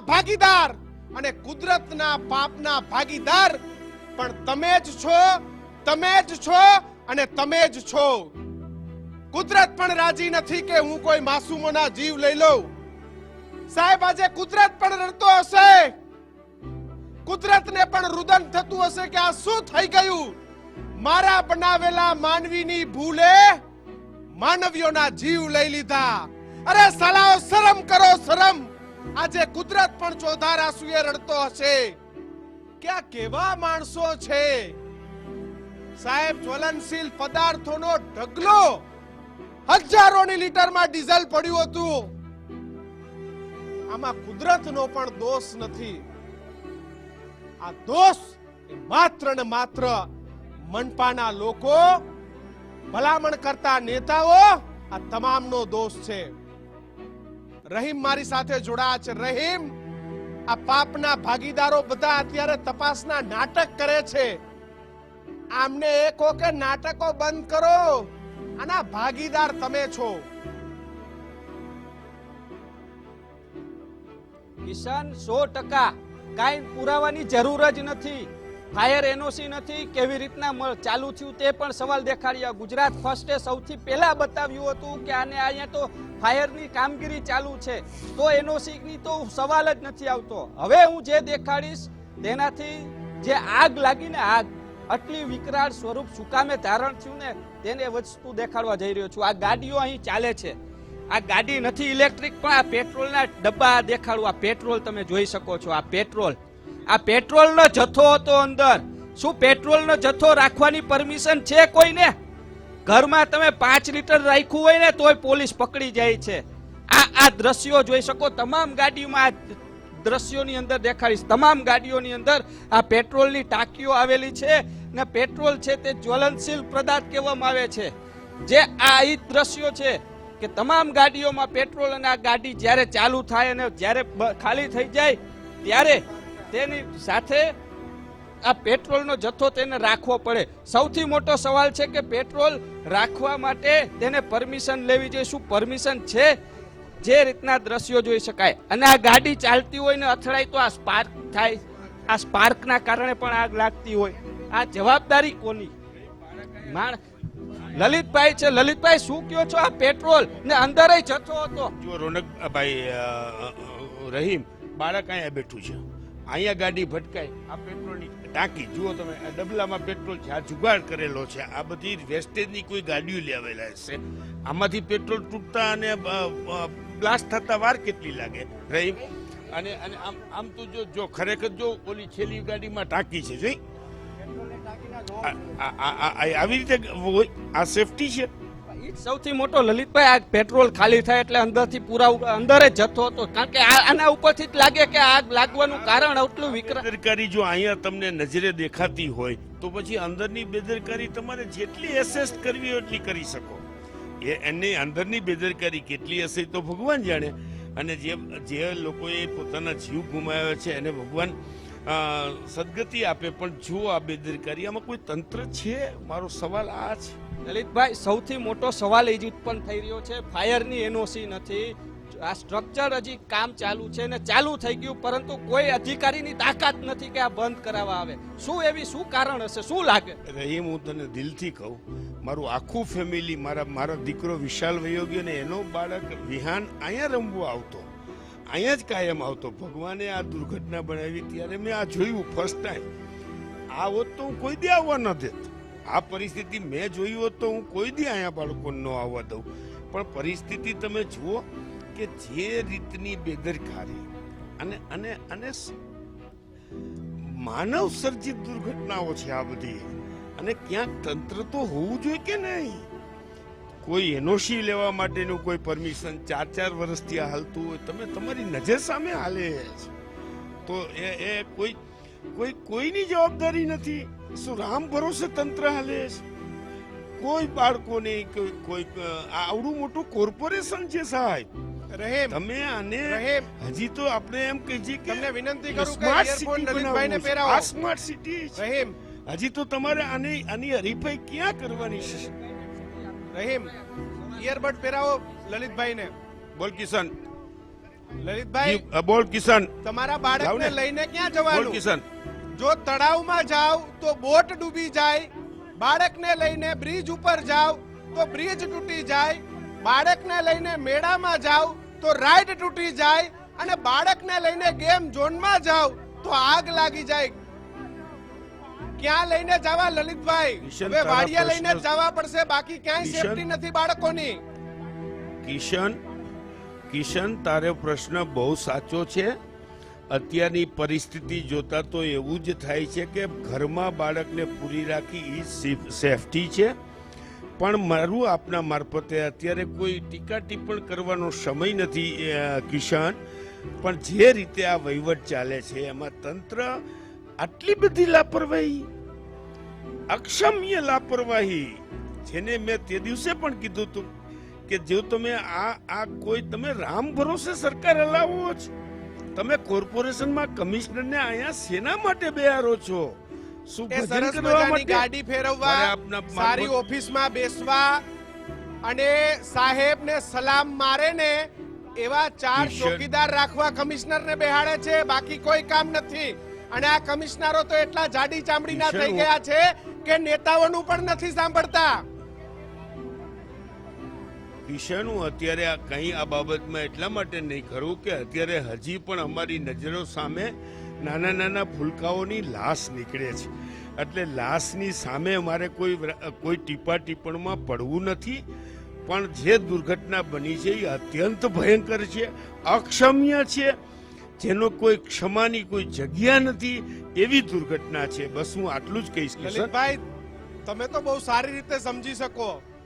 ભાગીદાર અને કુદરતના પાપના ભાગીદાર. પણ તમે જ છો, તમે જ છો અને તમે જ છો. કુદરત પણ રાજી નથી કે હું કોઈ માસૂમોના જીવ લઈ લઉં. સાહેબ, આજે કુદરત પણ રડતો હશે. કુદરતને પણ રુદન થતું હશે કે આ શું થઈ ગયું? મારા બનાવેલા માનવીની ભૂલે માનવીઓના જીવ લઈ લીધા. અરે સલાહ શરમ કરો, શરમ. આજે કુદરત પણ ચોધાર આંસુએ રડતો હશે. કે કેવા માણસો છે? સાહેબ, જ્વલનશીલ પદાર્થોનો ઢગલો હજારોની લીટરમાં ડીઝલ પડ્યું હતું. આમાં કુદરતનો પણ દોષ નથી. આ દોષ માત્ર ને માત્ર મનપાના લોકો, ભલામણ કરતા નેતાઓ, આ તમામનો દોષ છે. રહીમ મારી સાથે જોડાયા છે. રહીમ, આ પાપના ભાગીદારો બધા અત્યારે તપાસના નાટક કરે છે. આમને એ કહો કે નાટકો બંધ કરો. આના ભાગીદાર તમે છો. કિશન સો ટકા કાંઈ પુરાવાની જરૂર જ નથી. ફાયર એનઓસી નથી, કેવી રીતના ચાલુ થયું તે પણ સવાલ દેખાડ્યા. ગુજરાત ફર્સ્ટે સૌથી પહેલા બતાવ્યું હતું કે આને અહીંયા તો ફાયરની કામગીરી ચાલુ છે, તો એનઓસીની તો સવાલ જ નથી આવતો. હવે હું જે દેખાડીશ, તેનાથી જે આગ લાગીને આગ, આટલી વિકરાળ સ્વરૂપ સુકામે ધારણ થયું ને, તેને વસ્તુ દેખાડવા જઈ રહ્યો છું. આ ગાડીઓ અહીં ચાલે છે. આ ગાડી નથી ઇલેક્ટ્રિક, પણ આ પેટ્રોલના ડબ્બા દેખાડું. આ પેટ્રોલ તમે જોઈ શકો છો, આ પેટ્રોલ. આ પેટ્રોલનો જથ્થો હતો અંદર. શું પેટ્રોલનો જથ્થો રાખવાની પરમિશન છે કોઈને? ઘરમાં તમે પાંચ લીટર રાખ્યું હોય ને તોય પોલીસ પકડી જાય છે. આ આ દ્રશ્યો જોઈ શકો. તમામ ગાડીઓમાં દ્રશ્યોની અંદર દેખાડીશ. તમામ ગાડીઓની અંદર આ પેટ્રોલની ટાંકીઓ આવેલી છે ને પેટ્રોલ છે તે જ્વલનશીલ પદાર્થ કહેવામાં આવે છે. જે આ એ દ્રશ્યો છે કે તમામ ગાડીઓમાં પેટ્રોલ અને આ ગાડી જ્યારે ચાલુ થાય અને જ્યારે ખાલી થઈ જાય, ત્યારે તેની સાથે આ પેટ્રોલનો જથ્થો તેને રાખવો પડે. સૌથી મોટો સવાલ છે કે પેટ્રોલ રાખવા માટે તેને પરમિશન લેવી જોઈએ. શું પરમિશન છે? જે રીતના દ્રશ્યો જોઈ શકાય. અને આ ગાડી ચાલતી હોય ને અથડાય તો આ સ્પાર્ક થાય. આ સ્પાર્કના કારણે પણ આગ લાગતી હોય. આ જવાબદારી કોની? માણ લલિતભાઈ છે. લલિતભાઈ, શું કયો છો? આ પેટ્રોલ ને અંદર જથ્થો હતો. જો રોનકભાઈ રહીમ, બાળક અહીંયા બેઠું છે. અહીંયા ગાડી ભટકાય આ પેટ્રોલની ટાંકી, જુઓ તમે ડબલામાં પેટ્રોલ આ જુગાડ કરેલો છે. આ બધી વેસ્ટેજની કોઈ ગાડીઓ લેવાયેલા છે. આમાંથી પેટ્રોલ તૂટતા અને બ્લાસ્ટ થતા વાર કેટલી લાગે? રહી અને અને આમ આમ તો જો જો ખરેખર જો ઓલી છેલ્લી ગાડીમાં ટાંકી છે, જોઈ? આવી રીતે આ સેફટી છે? સૌથી મોટો લલિતભાઈ, આ પેટ્રોલ ખાલી થાય એટલે અંદરથી પૂરા અંદર જ જથ્થો હતો. કારણ કે આના ઉપરથી જ લાગે કે આગ લાગવાનું કારણ આટલું બેદરકારી જો અહીંયા તમને નજરે દેખાતી હોય, તો પછી અંદરની બેદરકારી તમારે જેટલી એસેસ કરવી હોય એટલી કરી શકો. એ, એની અંદરની બેદરકારી કેટલી હશે તો ભગવાન જાણે. અને જે જે લોકોએ પોતાના જીવ ગુમાવ્યો છે, એને ભગવાન સદગતિ આપે. પણ જો આ બેદરકારી. આમાં કોઈ તંત્ર છે? મારો સવાલ આ છે. લલિતભાઈ, સૌથી મોટો સવાલ એ જ ઉત્પન્ન થઈ રહ્યો છે. ફાયરની એનઓસી નથી. આ સ્ટ્રક્ચર હજી કામ ચાલુ છે ને ચાલુ થઈ ગયું, પરંતુ કોઈ અધિકારીની તાકાત નથી કે આ બંધ કરાવવા આવે. શું એવી શું કારણ હશે? શું લાગે? રહીમ, હું તને દિલથી કહું, મારું આખું ફેમિલી મારા, મારો દીકરો વિશાલ વયો ગયો ને એનો બાળક વિહાન અહીંયા રમવા આવતો. અહીંયા જ કાયમ આવતો. ભગવાને આ દુર્ઘટના બનાવી, ત્યારે મેં આ જોયું ફર્સ્ટ ટાઈમ આ હોત તો હું કોઈ દે આવવા ન દેત. આ પરિસ્થિતિ મેં જોઈ હોત તો હું કોઈ દી અહીંયા બાળકો ન આવવા દઉં. પણ પરિસ્થિતિ તમે જુઓ કે જે રીતની બેદરકારી અને અને અને માનવ સર્જિત દુર્ઘટનાઓ છે આ બધી. અને ક્યાંક તંત્ર તો હોવું જોઈએ કે નહીં? કોઈ એનઓસી લેવા માટેનું કોઈ પરમિશન ચાર ચાર વર્ષથી હાલતું હોય, તમે તમારી નજર સામે હાલે. તો એ એ કોઈ કોઈ કોઈની જવાબદારી નથી. શું રામ ભરોસે તંત્ર હાલે છે? કોઈ બાળકોને કોઈ આવડું મોટું કોર્પોરેશન છે સાહેબ. રહેમ તમે આને રહેમ. હજી તો આપણે એમ કહીએ કે તમને વિનંતી કરું કે બનાવવું છે. પહેરાવો. આ સ્માર્ટ સિટી રહેમ. હજી તો તમારે આની આની હરીફાઈ ક્યાં કરવાની છે? રહીમ ઇયરબડ પહેરાવો લલિતભાઈને. બોલ કિશન. લલિતભાઈ બોલ કિશન. તમારા બાળકને લઈને ક્યાં જવાનું? કિશન. જો તળાવમાં જાવ તો બોટ ડૂબી જાય. બાળકને લઈને બ્રિજ ઉપર જાવ તો બ્રિજ તૂટી જાય. બાળકને લઈને મેળામાં જાવ તો રાઈડ તૂટી જાય. અને બાળકને લઈને ગેમ ઝોનમાં જાવ તો આગ લાગી જાય. ક્યાં લઈને જવા લલિતભાઈ? હવે વાડિયા લઈને જવા પડશે બાકી ક્યાંય સેફટી નથી બાળકોની. કિશન કિશન, તારો પ્રશ્ન બહુ સાચો છે. અત્યારની પરિસ્થિતિ જોતા તો એવું જ થાય છે કે ઘરમાં બાળકને પૂરી રાખી એ સેફ- સેફટી છે. પણ મારું આપના મારફતે અત્યારે કોઈ ટીકા ટિપ્પણ કરવાનો સમય નથી કિશન. પણ જે રીતે આ વહીવટ ચાલે છે, એમાં તંત્ર આટલી બધી લાપરવાહી, અક્ષમ્ય લાપરવાહી, જેને મેં તે દિવસે પણ કીધું હતું. કે જો તમે આ આ કોઈ તમે રામ ભરોસે સરકાર હલાવો છો. તમે કોર્પોરેશનમાં કમિશનરને અહીંયા શેના માટે બેહારો છો. શું ભજન કરવા માટે? ગાડી ફેરવવા સારી ઓફિસમાં બેસવા અને સાહેબને સલામ મારે ને એવા ચાર ચોકીદાર રાખવા કમિશનરને બેહાડે છે. બાકી કોઈ કામ નથી. અને આ કમિશનરો તો એટલા જાડી ચામડીના થઈ ગયા છે કે નેતાઓનું પણ નથી સાંભળતા. કિશન અત્યારે આ કંઈ આ બાબતમાં એટલા માટે નહીં કરું કે અત્યારે હજી પણ અમારી નજરો સામે નાના નાના ફૂલકાઓની લાશ નીકળે છે. એટલે લાશની સામે અમારે કોઈ કોઈ ટીપા ટીપણમાં પડવું નથી. પણ જે દુર્ઘટના બની છે એ અત્યંત ભયંકર છે, અક્ષમ્ય છે. જેનો કોઈ ક્ષમાની કોઈ જગ્યા નથી એવી દુર્ઘટના છે. બસ હું આટલું જ કહીશ લલિતભાઈ, તમે તો બહુ સારી રીતે સમજી શકો.